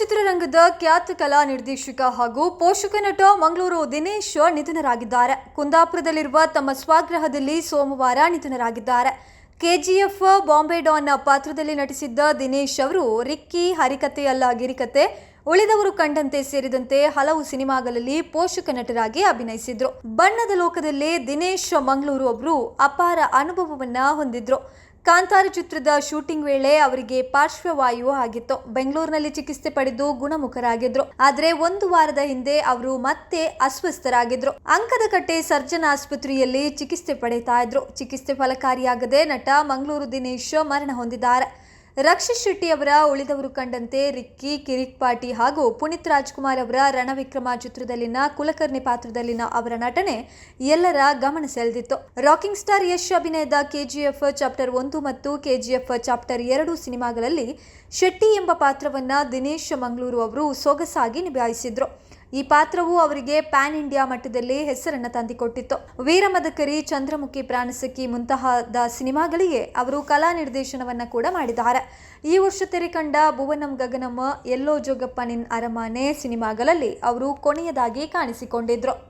ಚಿತ್ರರಂಗದ ಖ್ಯಾತ ಕಲಾ ನಿರ್ದೇಶಕ ಹಾಗೂ ಪೋಷಕ ನಟ ಮಂಗಳೂರು ದಿನೇಶ್ ನಿಧನರಾಗಿದ್ದಾರೆ. ಕುಂದಾಪುರದಲ್ಲಿರುವ ತಮ್ಮ ಸ್ವಗೃಹದಲ್ಲಿ ಸೋಮವಾರ ನಿಧನರಾಗಿದ್ದಾರೆ. ಕೆಜಿಎಫ್ ಬಾಂಬೆ ಡಾನ್ ಪಾತ್ರದಲ್ಲಿ ನಟಿಸಿದ್ದ ದಿನೇಶ್ ಅವರು ರಿಕ್ಕಿ ಹರಿಕತೆ ಅಲ್ಲ ಗಿರಿಕತೆ ಉಳಿದವರು ಕಂಡಂತೆ ಸೇರಿದಂತೆ ಹಲವು ಸಿನಿಮಾಗಳಲ್ಲಿ ಪೋಷಕ ನಟರಾಗಿ ಅಭಿನಯಿಸಿದ್ರು. ಬಣ್ಣದ ಲೋಕದಲ್ಲಿ ದಿನೇಶ್ ಮಂಗಳೂರು ಒಬ್ರು ಅಪಾರ ಅನುಭವವನ್ನ ಹೊಂದಿದ್ರು. ಕಾಂತಾರ ಚಿತ್ರದ ಶೂಟಿಂಗ್ ವೇಳೆ ಅವರಿಗೆ ಪಾರ್ಶ್ವವಾಯು ಆಗಿತ್ತು. ಬೆಂಗಳೂರಿನಲ್ಲಿ ಚಿಕಿತ್ಸೆ ಪಡೆದು ಗುಣಮುಖರಾಗಿದ್ರು. ಆದರೆ ಒಂದು ವಾರದ ಹಿಂದೆ ಅವರು ಮತ್ತೆ ಅಸ್ವಸ್ಥರಾಗಿದ್ರು. ಅಂಕದಕಟ್ಟೆ ಸರ್ಜನ್ ಆಸ್ಪತ್ರೆಯಲ್ಲಿ ಚಿಕಿತ್ಸೆ ಪಡೆಯುತ್ತಿದ್ರು ಇದ್ರು. ಚಿಕಿತ್ಸೆ ಫಲಕಾರಿಯಾಗದೆ ನಟ ಮಂಗಳೂರು ದಿನೇಶ್ ಮರಣ ಹೊಂದಿದ್ದಾರೆ. ರಕ್ಷಿತ್ ಶೆಟ್ಟಿ ಅವರ ಉಳಿದವರು ಕಂಡಂತೆ ರಿಕ್ಕಿ ಕಿರಿಕ್ ಪಾಟಿ ಹಾಗೂ ಪುನೀತ್ ರಾಜ್ಕುಮಾರ್ ಅವರ ರಣವಿಕ್ರಮ ಚಿತ್ರದಲ್ಲಿನ ಕುಲಕರ್ಣಿ ಪಾತ್ರದಲ್ಲಿನ ಅವರ ನಟನೆ ಎಲ್ಲರ ಗಮನ ಸೆಳೆದಿತ್ತು. ರಾಕಿಂಗ್ ಸ್ಟಾರ್ ಯಶ್ ಅಭಿನಯದ ಕೆಜಿಎಫ್ ಚಾಪ್ಟರ್ ಒಂದು ಮತ್ತು ಕೆಜಿಎಫ್ ಚಾಪ್ಟರ್ ಎರಡು ಸಿನಿಮಾಗಳಲ್ಲಿ ಶೆಟ್ಟಿ ಎಂಬ ಪಾತ್ರವನ್ನ ದಿನೇಶ್ ಮಂಗಳೂರು ಅವರು ಸೊಗಸಾಗಿ ನಿಭಾಯಿಸಿದ್ರು. ಈ ಪಾತ್ರವು ಅವರಿಗೆ ಪ್ಯಾನ್ ಇಂಡಿಯಾ ಮಟ್ಟದಲ್ಲಿ ಹೆಸರನ್ನ ತಂದಿಕೊಟ್ಟಿತ್ತು. ವೀರಮದಕರಿ, ಚಂದ್ರಮುಖಿ ಪ್ರಾಣಸಖಿ ಮುಂತಾದ ಸಿನಿಮಾಗಳಿಗೆ ಅವರು ಕಲಾ ನಿರ್ದೇಶನವನ್ನ ಕೂಡ ಮಾಡಿದ್ದಾರೆ. ಈ ವರ್ಷ ತೆರೆಕಂಡ ಭುವನಂ ಗಗನಮ್ಮ ಎಲ್ಲೋ ಜೋಗಪ್ಪನಿನ್ ಅರಮನೆ ಅರಮಾನೆ ಸಿನಿಮಾಗಳಲ್ಲಿ ಅವರು ಕೊನೆಯದಾಗಿ ಕಾಣಿಸಿಕೊಂಡಿದ್ರು.